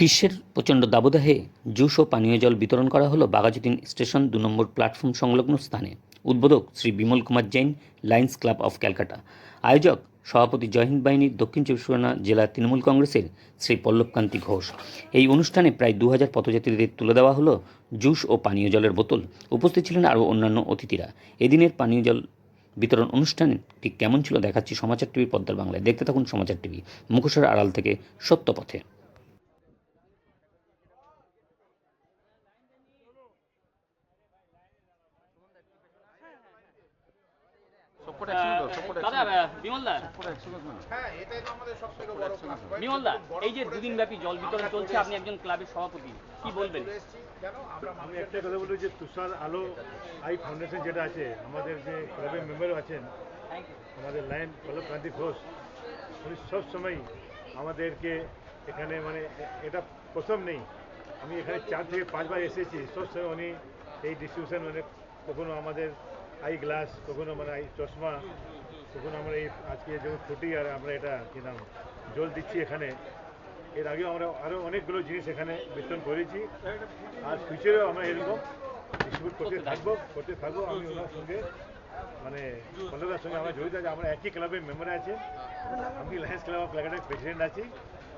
গ্রীষ্মের প্রচণ্ড দাবদাহে জুস ও পানীয় জল বিতরণ করা হলো বাঘাযতীন স্টেশন দু নম্বর প্ল্যাটফর্ম সংলগ্ন স্থানে? উদ্বোধক Shri Bimal Kumar Jain, Lions Club of Calcutta. আয়োজক সভাপতি জয়হিন্দ বাহিনীর দক্ষিণ চব্বিশ পরগনা জেলা তৃণমূল কংগ্রেসের শ্রী পল্লবকান্তি ঘোষ। এই অনুষ্ঠানে প্রায় দু হাজার পথযাত্রীদের তুলে দেওয়া হলো জুস ও পানীয় জলের বোতল। উপস্থিত ছিলেন আরও অন্যান্য অতিথিরা। এদিনের পানীয় জল বিতরণ অনুষ্ঠানে ঠিক কেমন ছিল দেখাচ্ছি সমাচার টিভি পদ্মার বাংলায়। দেখতে থাকুন সমাচার টিভি। মুখোশের আড়াল থেকে সত্যপথে। সবকটা দাদা দা এই যে দুদিন ব্যাপী জল বিতরণ চলছে আপনি একজন ক্লাবের সভাপতি কি বলবেন? আমি একটা কথা বলব যে তুষার আলো আই ফাউন্ডেশন যেটা আছে আমাদের যে ক্লাবের মেম্বারও আছেন আমাদের লাইন পল্লব কান্তি ঘোষ উনি সবসময় আমাদেরকে এখানে মানে এটা প্রথম নেই। আমি এখানে চার থেকে পাঁচবার এসেছি সবসময় উনি এই ডিস্ট্রিবিউশন মানে কখনো আমাদের আই গ্লাস কখনো মানে আই চশমা কখনো আমরা এই আজকে যেমন ফুটি আর আমরা এটা কি নাম জল দিচ্ছি এখানে। এর আগেও আমরা আরও অনেকগুলো জিনিস এখানে বিতরণ করেছি। আর ফিউচারেও আমরা এরকম ডিস্ট্রিবিউট করতে থাকব করতে থাকব। আমি ওনার সঙ্গে মানে পল্লবের সঙ্গে আমরা জড়িত আছি। আমরা একই ক্লাবের মেম্বার আছি। আমি লায়ন্স ক্লাব অফ ক্যালকাটার প্রেসিডেন্ট আছি।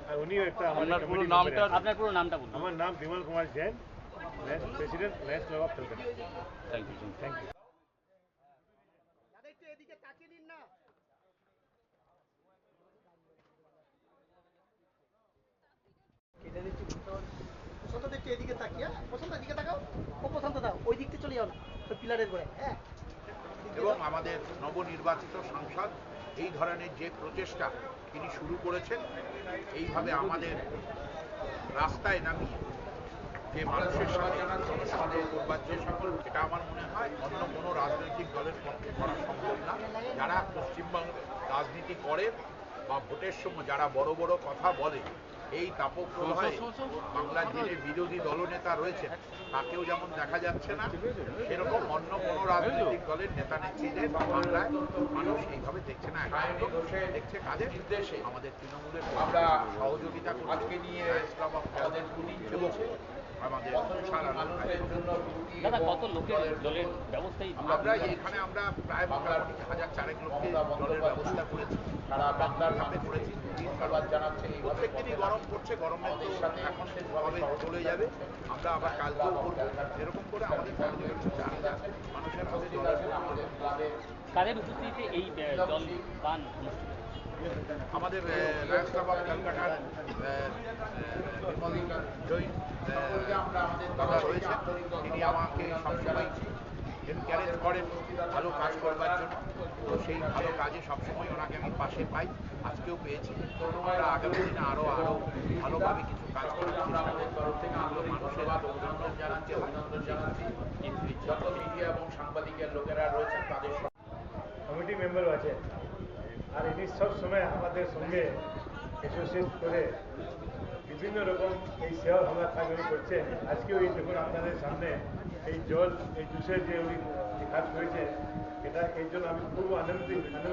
আর উনিও একটা আমাদের পুরো নামটা- আপনার পুরো নামটা বলুন। আমার নাম Bimal Kumar Jain president Lions Club of Calcutta thank you thank you দাদা একটু এদিকে তাকিয়ে নিন না কেটে দিচ্ছি প্রশান্ত একটু এদিকে তাকিয়ে হ্যাঁ? প্রশান্ত এদিকে তাকাও ও প্রশান্ত, দাও, ওই দিকটা চলে যাও না, ওই পিলারের গোড়ায় হ্যাঁ এবং আমাদের নবনির্বাচিত সাংসদ, এই ধরনের যে প্রচেষ্টা তিনি শুরু করেছেন, এইভাবে আমাদের রাস্তায় নামিয়ে যে মানুষের সাথে জনসংযোগ করবার যে সকল, এটা আমার মনে হয় অন্য কোনো রাজনৈতিক দলের পক্ষে করা সম্ভব না যারা পশ্চিমবঙ্গে রাজনীতি করে বা ভোটের সময় যারা বড় বড় কথা বলে এই তাপপ্রবাহে বাংলার যিনি বিরোধী দলনেতা রয়েছেন তাকেও যেমন দেখা যাচ্ছে না সেরকম অন্য কোনো রাজনৈতিক দলের নেতা নেত্রীদের বাংলায় মানুষ এইভাবে দেখছে না। দেখছে কাজের নির্দেশে আমাদের তৃণমূলের আমরা সহযোগিতা আজকে নিয়ে আমাদের এবং আমাদের দাদা কত লোকের জলের ব্যবস্থাই আমরা এখানে আমরা প্রায় মোটামুটি হাজার চারেক লোককে জলের ব্যবস্থা করেছি। বাংলার ভাবে করেছি। ধন্যবাদ জানাচ্ছে। প্রত্যেক দিনই গরম পড়ছে গরমের তো এখন ভাবে চলে যাবে। আমরা আবার কালকেও করব। এরকম করে আমাদের মানুষের হাতে জলের কাদের উপস্থিতিতে এই জল পান? আমাদের আহ, বিমল জৈন দাদা রয়েছে তিনি আমাকে সবসময় এনকারেজ করেন ভালো কাজ করবার জন্য। তো সেই ভালো কাজে সবসময় ওনাকে আমি পাশে পাই, আজকেও পেয়েছি। তো আমরা আগামী দিনে আরও আরও ভালোভাবে কিছু কাজ করার চেষ্টা এগুলো মানুষের অভিনন্দন জানাচ্ছি অভিনন্দন জানাচ্ছি। যত মিডিয়া এবং সাংবাদিকের লোকেরা রয়েছেন, তাদের কমিটি মেম্বারও আছে। আর ইনি সব সময় আমাদের সঙ্গে অ্যাসোসিয়েট করে বিভিন্ন রকম এই সেবা ভাঙা থাকি করছে। আজকে এই দেখুন আপনাদের সামনে এই জল, এই জুসের যে যে কাজ করেছে এটা এই জন্য আমি খুব আনন্দিত।